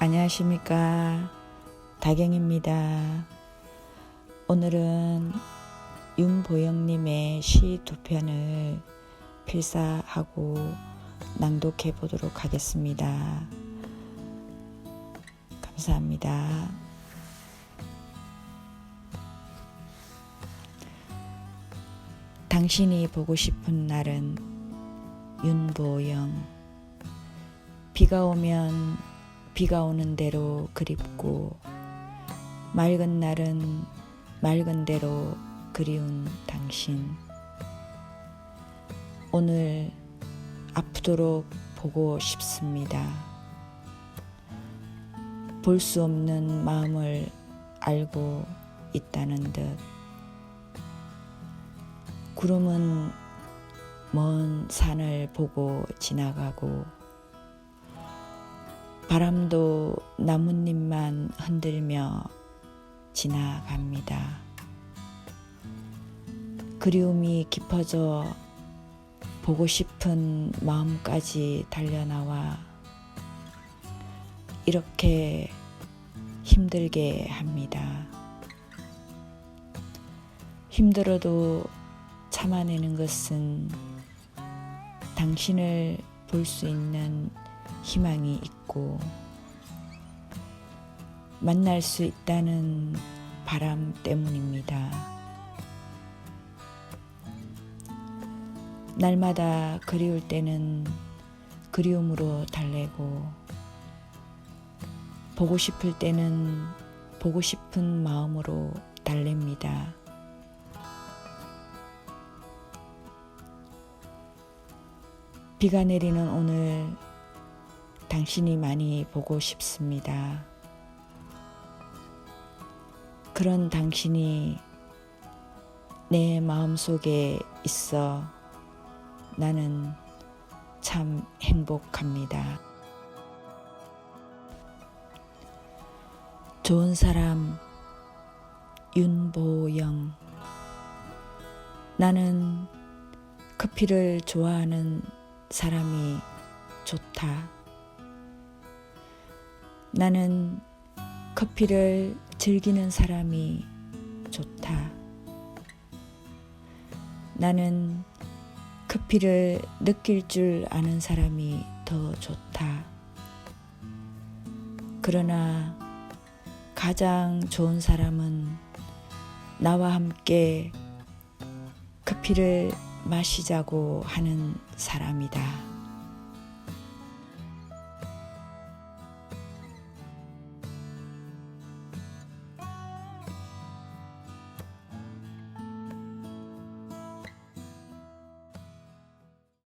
안녕하십니까. 다경입니다. 오늘은 윤보영님의 시 두 편을 필사하고 낭독해 보도록 하겠습니다. 감사합니다. 당신이 보고 싶은 날은 윤보영. 비가 오면 비가 오는 대로 그립고 맑은 날은 맑은 대로 그리운 당신. 오늘 아프도록 보고 싶습니다. 볼 수 없는 마음을 알고 있다는 듯. 구름은 먼 산을 보고 지나가고 바람도 나뭇잎만 흔들며 지나갑니다. 그리움이 깊어져 보고 싶은 마음까지 달려나와 이렇게 힘들게 합니다. 힘들어도 참아내는 것은 당신을 볼 수 있는 희망이 있고 만날 수 있다는 바람 때문입니다. 날마다 그리울 때는 그리움으로 달래고 보고 싶을 때는 보고 싶은 마음으로 달랩니다. 비가 내리는 오늘 당신이 많이 보고 싶습니다. 그런 당신이 내 마음 속에 있어 나는 참 행복합니다. 좋은 사람 윤보영 나는 커피를 좋아하는 사람이 좋다. 나는 커피를 즐기는 사람이 좋다. 나는 커피를 느낄 줄 아는 사람이 더 좋다. 그러나 가장 좋은 사람은 나와 함께 커피를 마시자고 하는 사람이다.